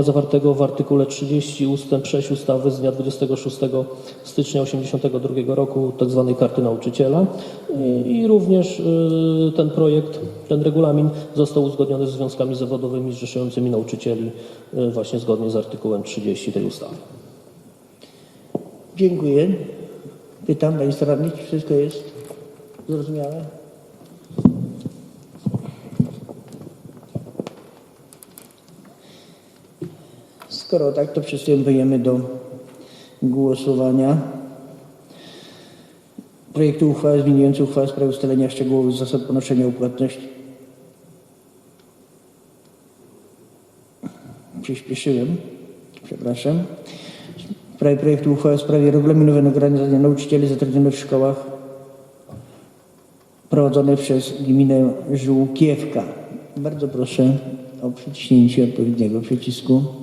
zawartego w artykule 30 ustęp 6 ustawy z dnia 26 stycznia 1982 roku tzw. karty nauczyciela I, i również y, ten projekt, ten regulamin został uzgodniony z związkami zawodowymi zrzeszającymi nauczycieli y, właśnie zgodnie z artykułem 30 tej ustawy. Dziękuję. Pytam radnych, czy wszystko jest zrozumiałe? Skoro tak, to przystępujemy do głosowania. Projektu uchwały zmieniającej uchwałę w sprawie ustalenia szczegółowych zasad ponoszenia opłatności. Przyspieszyłem, przepraszam. Sprawie projektu uchwały w sprawie regulaminu wynagradzania nauczycieli zatrudnionych w szkołach prowadzonych przez gminę Żółkiewka. Bardzo proszę o przyciśnięcie odpowiedniego przycisku.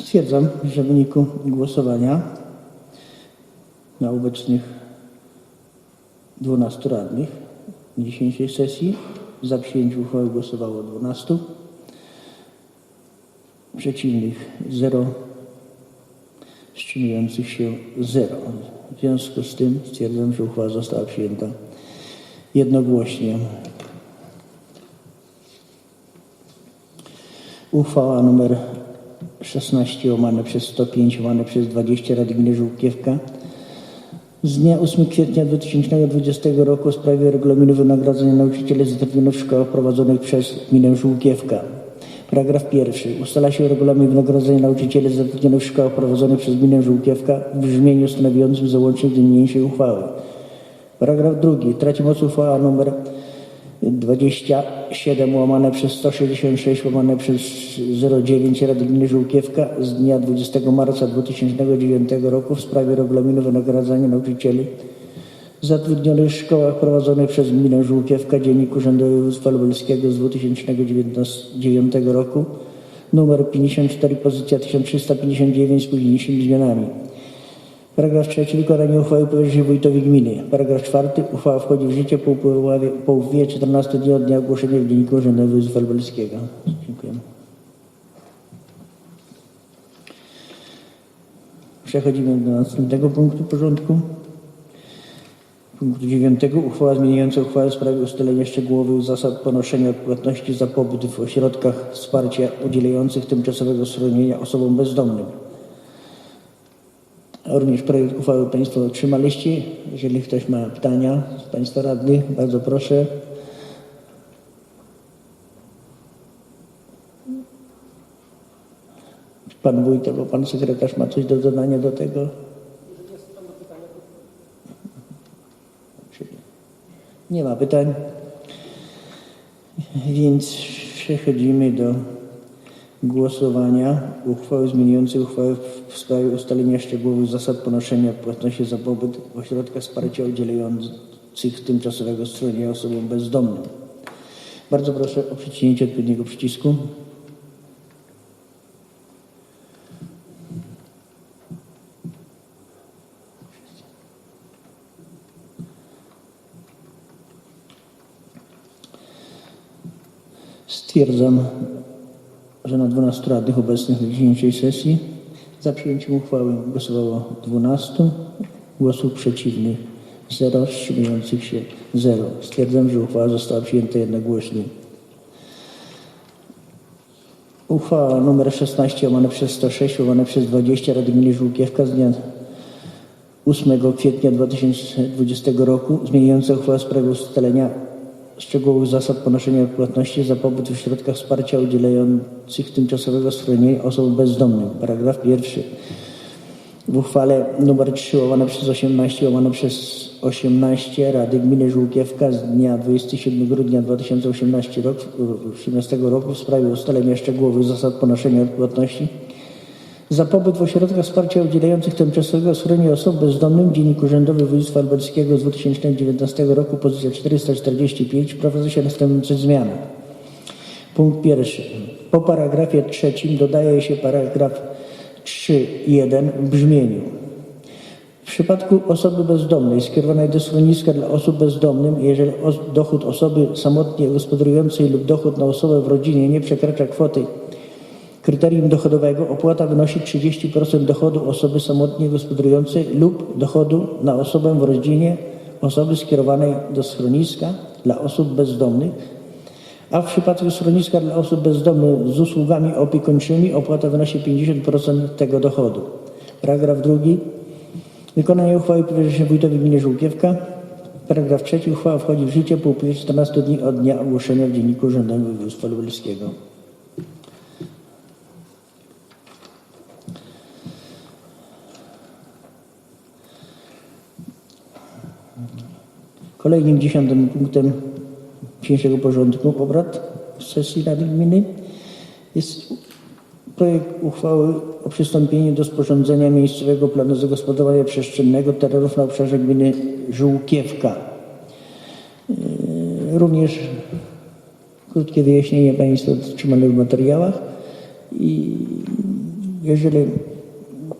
Stwierdzam, że w wyniku głosowania na obecnych 12 radnych dzisiejszej sesji za przyjęciem uchwały głosowało 12, przeciwnych 0, wstrzymujących się 0. W związku z tym stwierdzam, że uchwała została przyjęta jednogłośnie. Uchwała nr 16 łamane przez 105 łamane przez 20 Rady Gminy Żółkiewka z dnia 8 kwietnia 2020 roku w sprawie regulaminu wynagradzania nauczycieli zatrudnionych w szkołach prowadzonych przez gminę Żółkiewka. Paragraf pierwszy. Ustala się regulamin wynagradzania nauczycieli zatrudnionych w szkołach prowadzonych przez gminę Żółkiewka w brzmieniu stanowiącym załącznik do niniejszej uchwały. Paragraf drugi. Traci moc uchwała nr 27 łamane przez 166 łamane przez 09 Rady Gminy Żółkiewka z dnia 20 marca 2009 roku w sprawie regulaminu wynagradzania nauczycieli zatrudnionych w szkołach prowadzonych przez gminę Żółkiewka Dziennik Urzędu Województwa Lubelskiego z 2009 roku numer 54 pozycja 1359 z późniejszymi zmianami. Paragraf trzeci. Wykonanie uchwały powierza wójtowi gminy. Paragraf czwarty. Uchwała wchodzi w życie po upływie, po upływie 14 dni od dnia ogłoszenia w Dzienniku Urzędowym Województwa Lubelskiego. Dziękuję. Przechodzimy do następnego punktu porządku. Punktu dziewiątego. Uchwała zmieniająca uchwałę w sprawie ustalenia szczegółowych zasad ponoszenia odpłatności za pobyt w ośrodkach wsparcia udzielających tymczasowego schronienia osobom bezdomnym. Również projekt uchwały Państwo otrzymaliście. Jeżeli ktoś ma pytania z Państwa radnych, bardzo proszę. Pan wójt albo pan sekretarz ma coś do dodania do tego? Nie ma pytań. Więc przechodzimy do głosowania uchwały zmieniającej uchwałę w sprawie ustalenia szczegółowych zasad ponoszenia płatności za pobyt w ośrodkach wsparcia udzielających tymczasowego schronienia osobom bezdomnym. Bardzo proszę o przyciśnięcie odpowiedniego przycisku. Stwierdzam, że na 12 radnych obecnych na dzisiejszej sesji za przyjęciem uchwały głosowało 12, głosów przeciwnych 0, wstrzymujących się 0. Stwierdzam, że uchwała została przyjęta jednogłośnie. Uchwała nr 16 łamane przez 106 łamane przez 20 Rady Gminy Żółkiewka z dnia 8 kwietnia 2020 roku zmieniająca uchwałę w sprawie ustalenia szczegółowych zasad ponoszenia płatności za pobyt w środkach wsparcia udzielających tymczasowego schronienia osobom bezdomnym. Paragraf pierwszy. W uchwale nr 3 łamane przez 18 łamane przez 18 Rady Gminy Żółkiewka z dnia 27 grudnia 2018 roku, 18 roku w sprawie ustalenia szczegółowych zasad ponoszenia odpłatności za pobyt w ośrodkach wsparcia udzielających tymczasowego schronienia osób bezdomnym Dziennik Urzędowy Województwa Lubelskiego z 2019 roku, pozycja 445, wprowadza się następujące zmiany. Punkt pierwszy. Po paragrafie trzecim dodaje się paragraf 3.1 w brzmieniu. W przypadku osoby bezdomnej skierowanej do schroniska dla osób bezdomnych, jeżeli dochód osoby samotnie gospodarującej lub dochód na osobę w rodzinie nie przekracza kwoty kryterium dochodowego, opłata wynosi 30% dochodu osoby samotnie gospodarującej lub dochodu na osobę w rodzinie osoby skierowanej do schroniska dla osób bezdomnych, a w przypadku schroniska dla osób bezdomnych z usługami opiekuńczymi opłata wynosi 50% tego dochodu. Paragraf drugi. Wykonanie uchwały powierza się wójtowi gminy Żółkiewka. Paragraf trzeci. Uchwała wchodzi w życie po upływie 14 dni od dnia ogłoszenia w Dzienniku Urzędowym Województwa Lubelskiego. Kolejnym dziesiątym punktem dzisiejszego porządku obrad sesji Rady Gminy jest projekt uchwały o przystąpieniu do sporządzenia miejscowego planu zagospodarowania przestrzennego terenów na obszarze gminy Żółkiewka. Yy, Również krótkie wyjaśnienie Państwu otrzymane w materiałach i jeżeli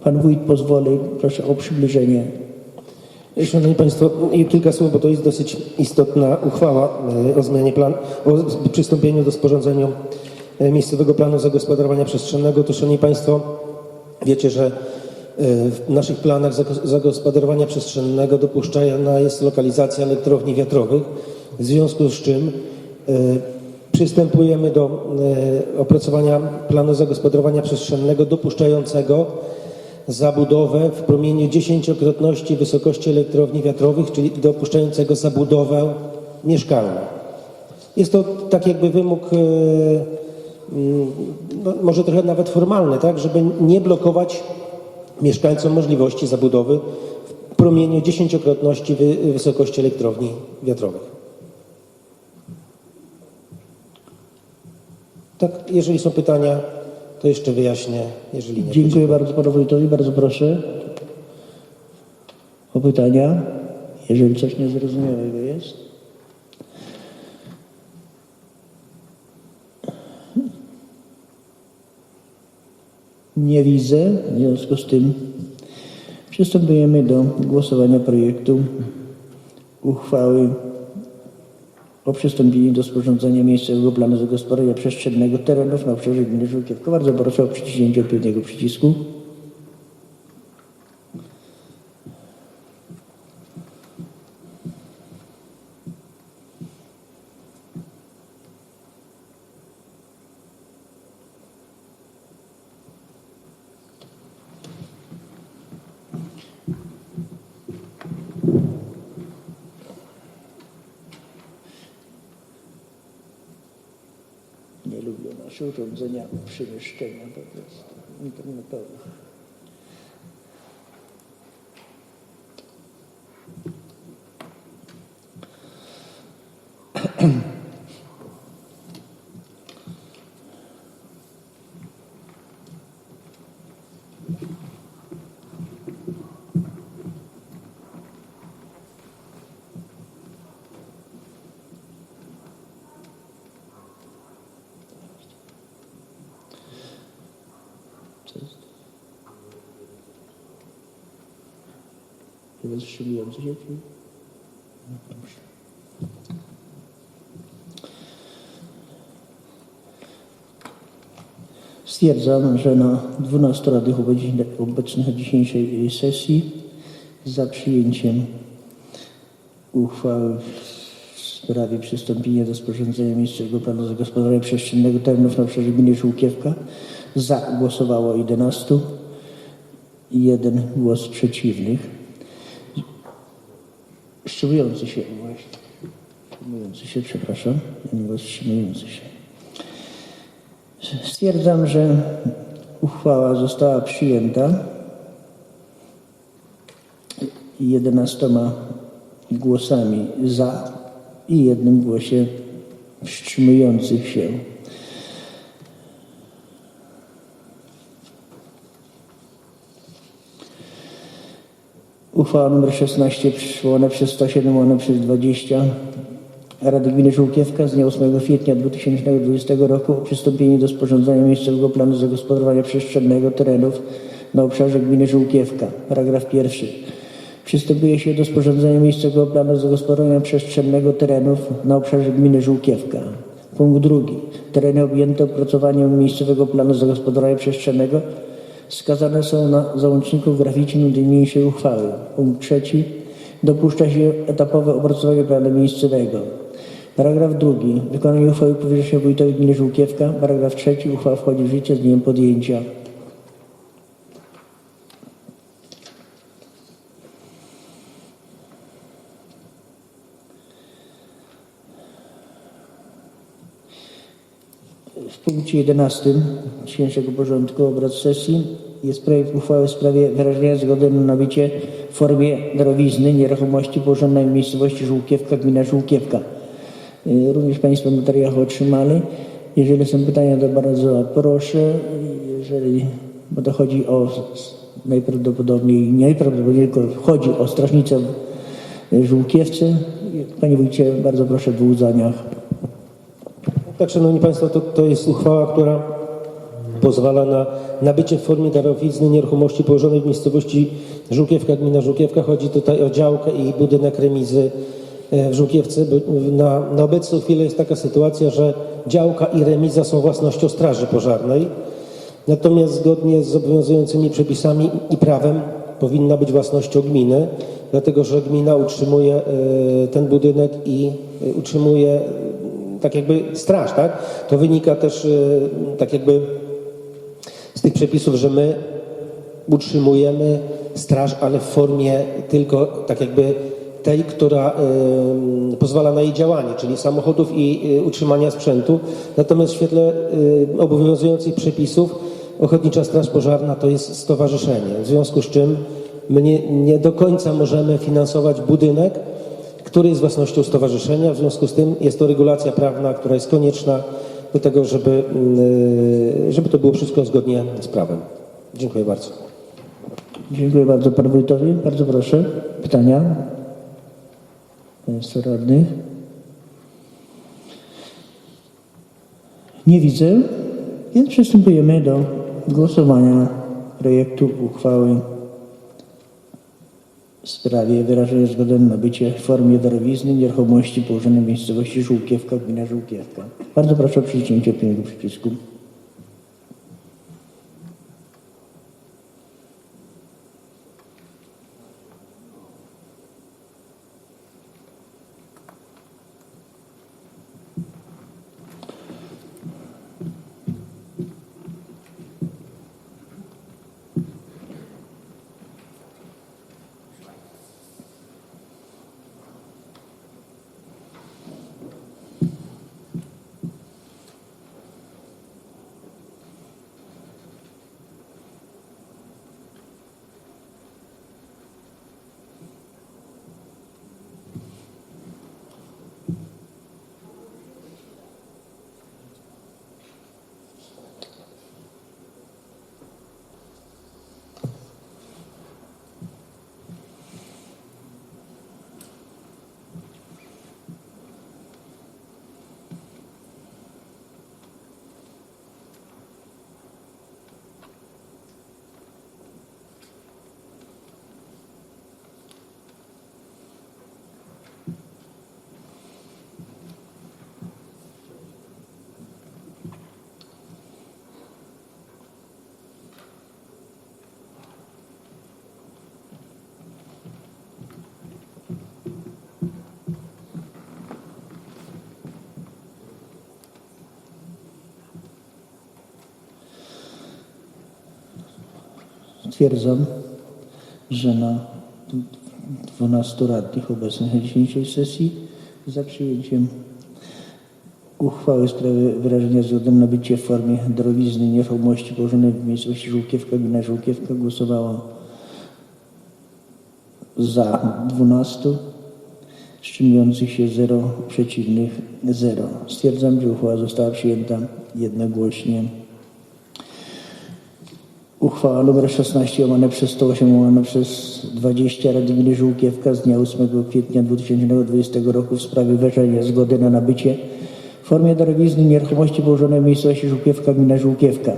Pan Wójt pozwoli, proszę o przybliżenie Szanowni Państwo, kilka słów, bo to jest dosyć istotna uchwała e, o zmianie plan, o przystąpieniu do sporządzenia e, miejscowego planu zagospodarowania przestrzennego. To Szanowni Państwo, wiecie, że e, w naszych planach zago- zagospodarowania przestrzennego dopuszczana jest lokalizacja elektrowni wiatrowych, w związku z czym przystępujemy do opracowania planu zagospodarowania przestrzennego dopuszczającego zabudowę w promieniu dziesięciokrotności wysokości elektrowni wiatrowych, czyli dopuszczającego zabudowę mieszkalną. Jest to tak jakby wymóg, e, mm, no, może trochę nawet formalny, tak, żeby nie blokować mieszkańcom możliwości zabudowy w promieniu dziesięciokrotności wy, wysokości elektrowni wiatrowych. Tak, jeżeli są pytania, to jeszcze wyjaśnię, jeżeli nie. Dziękuję bardzo panu wójtowi, bardzo proszę o pytania, jeżeli coś niezrozumiałego jest. Nie widzę, w związku z tym przystępujemy do głosowania projektu uchwały o przystąpieniu do sporządzenia miejscowego planu zagospodarowania przestrzennego terenów na obszarze gminy Żółkiewka. Bardzo proszę o przyciśnięcie odpowiedniego przycisku. Nie lubią nasze urządzenia przemieszczenia po prostu internetowe. Co jest? Stwierdzam, że na 12 radnych obecnych- dzisiejszej sesji za przyjęciem uchwały w sprawie przystąpienia do sporządzenia miejscowego planu zagospodarowania przestrzennego terenów na obszarze gminy Żółkiewka za głosowało 11 i jeden głos przeciwnych. Wstrzymujący się właśnie. Wstrzymujący się, przepraszam. Wstrzymujący się. Stwierdzam, że uchwała została przyjęta 11 głosami za i jednym głosie wstrzymujących się. Uchwała nr 16 przywołana przez 107, łamane przez 20 Rady Gminy Żółkiewka z dnia 8 kwietnia 2020 roku o przystąpieniu do sporządzenia miejscowego planu zagospodarowania przestrzennego terenów na obszarze gminy Żółkiewka. Paragraf pierwszy. Przystępuje się do sporządzenia miejscowego planu zagospodarowania przestrzennego terenów na obszarze gminy Żółkiewka. Punkt drugi. Tereny objęte opracowaniem miejscowego planu zagospodarowania przestrzennego wskazane są na załączniku graficznym do niniejszej uchwały. Punkt trzeci. Dopuszcza się etapowe opracowanie planu miejscowego. Paragraf drugi. Wykonanie uchwały powierza się wójtowi gminy Żółkiewka. Paragraf trzeci. Uchwała wchodzi w życie z dniem podjęcia. W punkcie 11 dzisiejszego porządku obrad sesji jest projekt uchwały w sprawie wyrażenia zgody na nabycie w formie darowizny nieruchomości położonej w miejscowości Żółkiewka, gmina Żółkiewka. Y, Również Państwo materiał otrzymali. Jeżeli są pytania, to bardzo proszę. Jeżeli, bo to chodzi o najprawdopodobniej, nie najprawdopodobniej, chodzi o strażnicę w Żółkiewce. Panie Wójcie, bardzo proszę w wyłudzaniach. Tak, Szanowni Państwo, to, to jest uchwała, która pozwala na nabycie w formie darowizny nieruchomości położonej w miejscowości Żółkiewka, gmina Żółkiewka. Chodzi tutaj o działkę i budynek remizy e, w Żółkiewce. Na, na obecną chwilę jest taka sytuacja, że działka i remiza są własnością Straży Pożarnej. Natomiast zgodnie z obowiązującymi przepisami i prawem powinna być własnością gminy, dlatego że gmina utrzymuje e, ten budynek i e, utrzymuje tak jakby straż, tak? To wynika też e, tak jakby z tych przepisów, że my utrzymujemy straż, ale w formie tylko tak jakby tej, która y, pozwala na jej działanie, czyli samochodów i y, utrzymania sprzętu. Natomiast w świetle y, obowiązujących przepisów Ochotnicza Straż Pożarna to jest stowarzyszenie, w związku z czym my nie, nie do końca możemy finansować budynek, który jest własnością stowarzyszenia. W związku z tym jest to regulacja prawna, która jest konieczna do tego, żeby, y, żeby to było wszystko zgodnie z prawem. Dziękuję bardzo. Dziękuję bardzo panu wójtowi. Bardzo proszę. Pytania? Państwa radnych? Nie widzę, więc przystępujemy do głosowania projektu uchwały w sprawie wyrażenia zgody na nabycie w formie darowizny nieruchomości położonej w miejscowości Żółkiewka, gmina Żółkiewka. Bardzo proszę o przycięcie pilnego przycisku. Stwierdzam, że na 12 radnych obecnych na dzisiejszej sesji za przyjęciem uchwały w sprawie wyrażenia zgody na nabycie w formie darowizny nieruchomości położonej w miejscowości Żółkiewka, gmina Żółkiewka głosowało za 12, wstrzymujących się 0, przeciwnych 0. Stwierdzam, że uchwała została przyjęta jednogłośnie. Uchwała nr 16 łamane przez 108 łamane przez 20 Rady Gminy Żółkiewka z dnia 8 kwietnia 2020 roku w sprawie wyrażenia zgody na nabycie w formie darowizny nieruchomości położonej w miejscowości Żółkiewka, gmina Żółkiewka.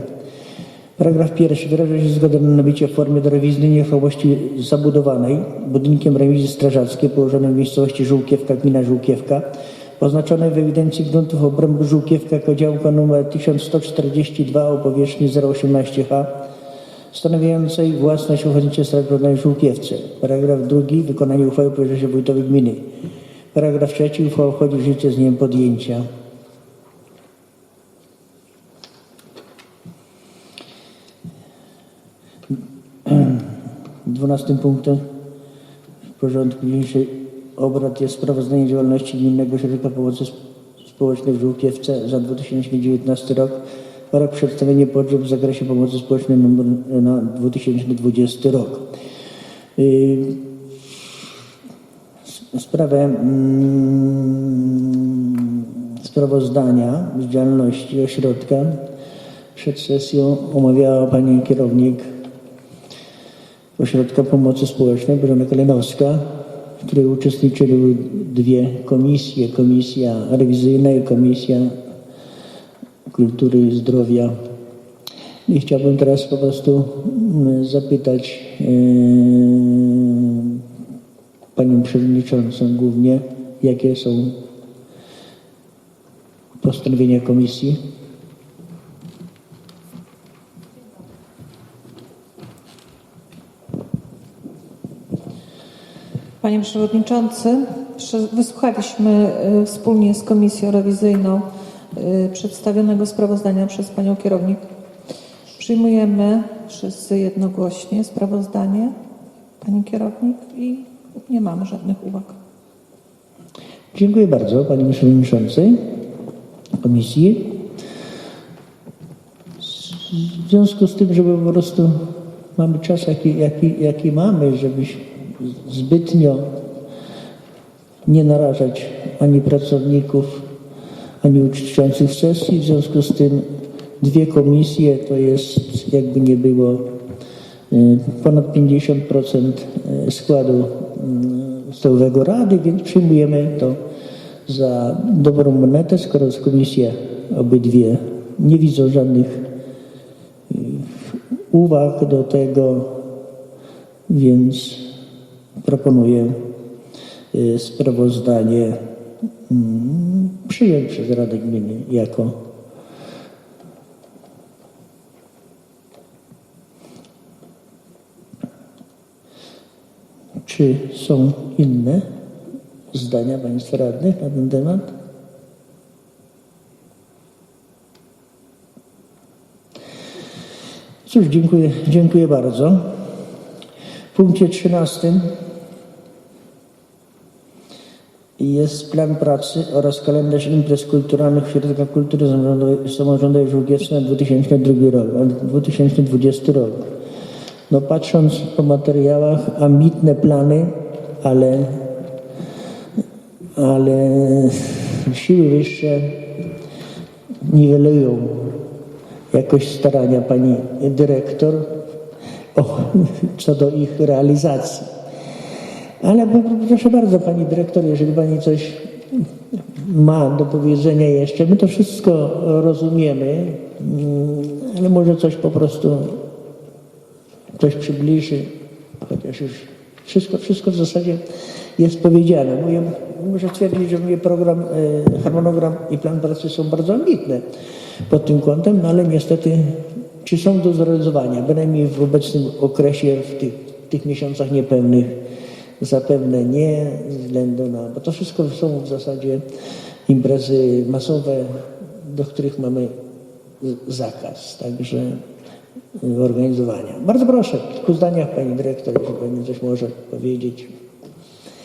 Paragraf pierwszy. Wyraża się zgodę na nabycie w formie darowizny nieruchomości zabudowanej budynkiem remizy strażackiej położonej w miejscowości Żółkiewka, gmina Żółkiewka, oznaczonej w ewidencji gruntów obrębu Żółkiewka jako działka nr 1142 o powierzchni 018 ha, stanowiącej własność Pożarnej w Żółkiewce. Paragraf drugi. Wykonanie uchwały powierza się wójtowi gminy. Paragraf trzeci. Uchwała wchodzi w życie z dniem podjęcia. Dwunastym punktem porządku dzisiejszych obrad jest sprawozdanie działalności Gminnego Ośrodka Pomocy Sp- Społecznej w Żółkiewce za 2019 rok oraz przedstawienie potrzeb w zakresie pomocy społecznej na 2020 rok. Yy, Sprawę mm, sprawozdania z działalności ośrodka przed sesją omawiała pani kierownik Ośrodka Pomocy Społecznej Bożena Kalinowska, w której uczestniczyły dwie komisje, komisja rewizyjna i komisja kultury i zdrowia. I chciałbym teraz po prostu mm, zapytać yy, panią przewodniczącą głównie, jakie są postanowienia komisji. Panie Przewodniczący, prze- wysłuchaliśmy y, wspólnie z Komisją Rewizyjną przedstawionego sprawozdania przez Panią Kierownik. Przyjmujemy wszyscy jednogłośnie sprawozdanie Pani Kierownik i nie mamy żadnych uwag. Dziękuję bardzo Pani Przewodniczącej Komisji. W związku z tym, że po prostu mamy czas, jaki, jaki, jaki mamy, żeby zbytnio nie narażać ani pracowników, ani uczestniczących sesji, w związku z tym dwie komisje to jest jakby nie było y, ponad 50% składu y, stołowego Rady, więc przyjmujemy to za dobrą monetę, skoro komisje obydwie nie widzą żadnych y, uwag do tego, więc proponuję y, sprawozdanie przyjąć przez Radę Gminy jako Czy są inne zdania Państwa radnych na ten temat? Cóż, dziękuję, dziękuję bardzo. W punkcie 13 jest plan pracy oraz kalendarz imprez kulturalnych w Ośrodkach Kultury Samorządowej- Żółkiewce na 2002 rok, a 2020 rok. No patrząc po materiałach, ambitne plany, ale, ale siły wyższe niwelują jakoś starania pani dyrektor o, co do ich realizacji. Ale proszę bardzo, pani dyrektor, jeżeli pani coś ma do powiedzenia jeszcze, my to wszystko rozumiemy, mm, ale może coś po prostu ktoś przybliży, chociaż już wszystko, wszystko w zasadzie jest powiedziane. Moje, muszę stwierdzić, że mój program, e, harmonogram i plan pracy są bardzo ambitne pod tym kątem, no ale niestety czy są do zrealizowania, bynajmniej w obecnym okresie, w tych, tych miesiącach niepełnych, zapewne nie, ze względu na, bo to wszystko są w zasadzie imprezy masowe, do których mamy zakaz. Także organizowania. Bardzo proszę, w kilku zdaniach Pani Dyrektor, jeśli Pani coś może powiedzieć.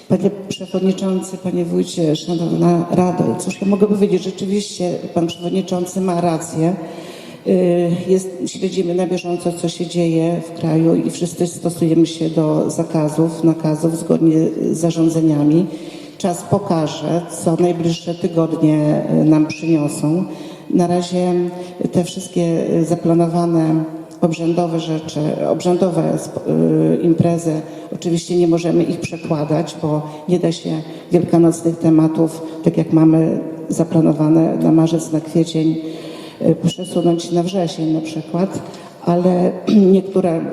Panie Przewodniczący, Panie Wójcie, Szanowna Rado, cóż ja mogę powiedzieć, rzeczywiście Pan Przewodniczący ma rację. Y, Jest, śledzimy na bieżąco, co się dzieje w kraju i wszyscy stosujemy się do zakazów, nakazów zgodnie z zarządzeniami. Czas pokaże, co najbliższe tygodnie y, nam przyniosą. Na razie te wszystkie y, zaplanowane obrzędowe rzeczy, obrzędowe imprezy, oczywiście nie możemy ich przekładać, bo nie da się wielkanocnych tematów, tak jak mamy zaplanowane na marzec, na kwiecień, przesunąć na wrzesień na przykład, ale niektóre y,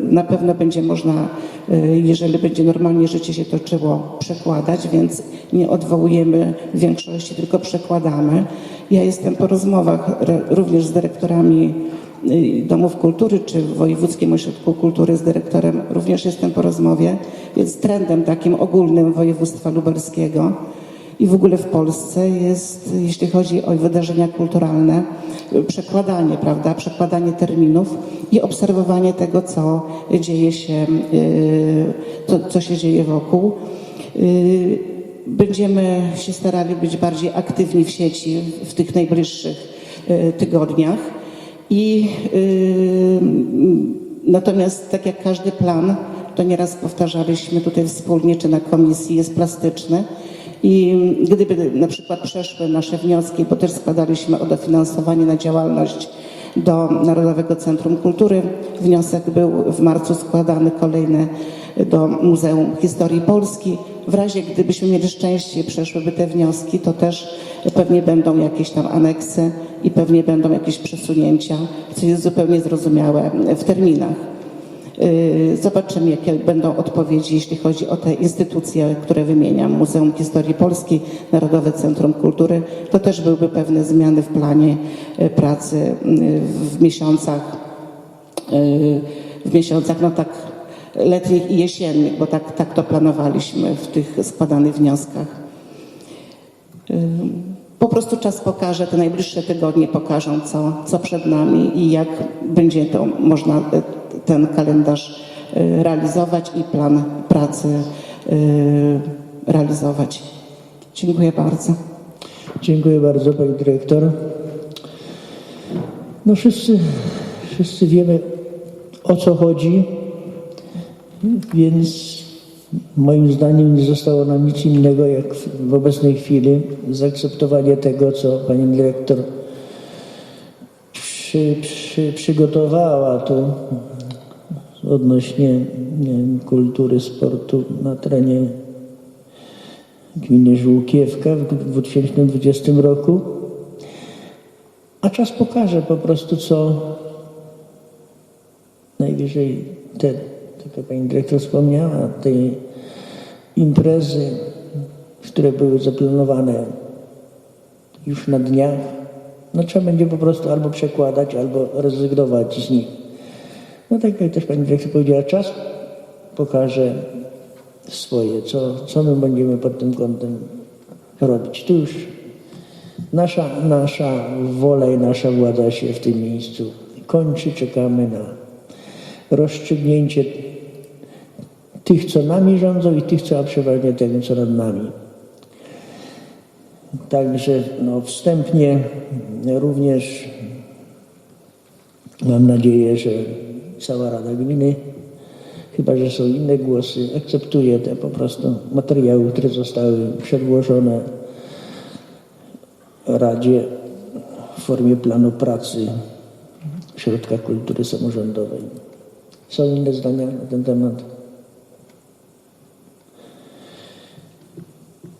na pewno będzie można, y, jeżeli będzie normalnie życie się toczyło, przekładać, więc nie odwołujemy większości, tylko przekładamy. Ja jestem po rozmowach również z dyrektorami domów kultury czy w Wojewódzkim Ośrodku Kultury z dyrektorem również jestem po rozmowie, więc trendem takim ogólnym województwa lubelskiego i w ogóle w Polsce jest, jeśli chodzi o wydarzenia kulturalne, przekładanie, prawda, przekładanie terminów i obserwowanie tego, co dzieje się, y, co, się dzieje wokół. Y, Będziemy się starali być bardziej aktywni w sieci w tych najbliższych y, tygodniach. I natomiast tak jak każdy plan, to nieraz powtarzaliśmy tutaj wspólnie czy na komisji, jest plastyczny. I gdyby na przykład przeszły nasze wnioski, bo też składaliśmy o dofinansowanie na działalność do Narodowego Centrum Kultury. Wniosek był w marcu składany kolejny do Muzeum Historii Polski. W razie gdybyśmy mieli szczęście przeszłyby te wnioski, to też pewnie będą jakieś tam aneksy i pewnie będą jakieś przesunięcia, co jest zupełnie zrozumiałe w terminach. Yy, Zobaczymy, jakie będą odpowiedzi, jeśli chodzi o te instytucje, które wymieniam. Muzeum Historii Polski, Narodowe Centrum Kultury. To też byłyby pewne zmiany w planie yy, pracy yy, w miesiącach, w miesiącach no tak letnich i jesiennych, bo tak, tak to planowaliśmy w tych składanych wnioskach. Po prostu czas pokaże, te najbliższe tygodnie pokażą, co, co przed nami i jak będzie to można ten kalendarz e, realizować i plan pracy e, realizować. Dziękuję bardzo. Dziękuję bardzo Pani Dyrektor. No wszyscy, wszyscy wiemy o co chodzi, więc moim zdaniem nie zostało nam nic innego jak w obecnej chwili zaakceptowanie tego, co Pani Dyrektor przy, przy, przygotowała tu odnośnie kultury sportu na terenie gminy Żółkiewka w 2020 roku. A czas pokaże po prostu, co najwyżej te, tak jak pani dyrektor wspomniała, te imprezy, które były zaplanowane już na dniach, no trzeba będzie po prostu albo przekładać, albo rezygnować z nich. No tak jak też pani dyrektor powiedziała, czas pokaże swoje, co, co my będziemy pod tym kątem robić. Tu już nasza, nasza wola i nasza władza się w tym miejscu kończy. Czekamy na rozstrzygnięcie tych, co nami rządzą i tych, co a przeważnie tego, co nad nami. Także no, wstępnie również mam nadzieję, że cała Rada Gminy chyba że są inne głosy, akceptuję te po prostu materiały, które zostały przedłożone Radzie w formie planu pracy Środka Kultury Samorządowej. Są inne zdania na ten temat?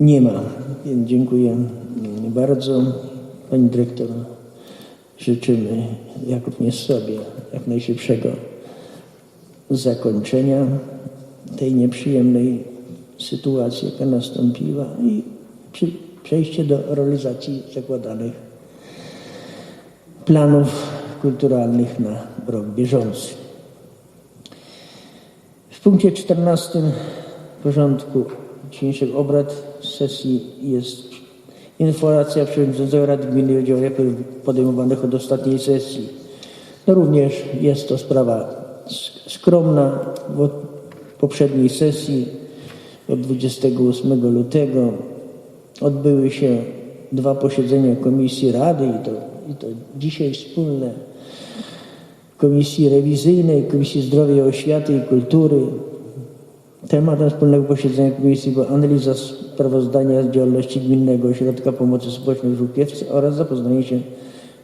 Nie ma, więc dziękuję bardzo. Pani dyrektor, życzymy, jak również sobie, jak najszybszego zakończenia tej nieprzyjemnej sytuacji, jaka nastąpiła i przejście do realizacji zakładanych planów kulturalnych na rok bieżący. W punkcie 14 porządku dzisiejszych obrad sesji jest informacja Przewodniczącego Rady Gminy o działaniach podejmowanych od ostatniej sesji No również jest to sprawa sk- skromna, w poprzedniej sesji od 28 lutego odbyły się dwa posiedzenia Komisji Rady i to, i to dzisiaj wspólne Komisji Rewizyjnej, Komisji Zdrowia, Oświaty i Kultury. Tematem wspólnego posiedzenia komisji była analiza sprawozdania z działalności Gminnego Ośrodka Pomocy Społecznej w Żółkiewce oraz zapoznanie się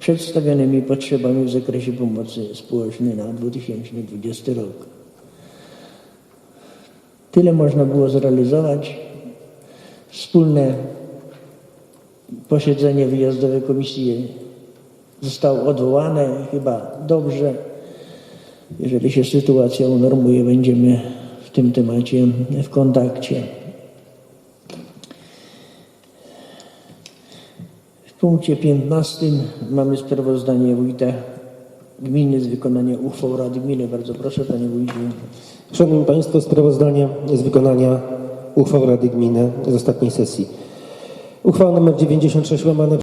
przedstawionymi potrzebami w zakresie pomocy społecznej na 2020 rok. Tyle można było zrealizować. Wspólne posiedzenie wyjazdowe komisji zostało odwołane. Chyba dobrze. Jeżeli się sytuacja unormuje, będziemy tym temacie w kontakcie. W punkcie 15 mamy sprawozdanie wójta gminy z wykonania uchwał Rady Gminy. Bardzo proszę, panie wójcie. Szanowni Państwo, sprawozdanie z wykonania uchwał Rady Gminy z ostatniej sesji. Uchwała nr 96 łamane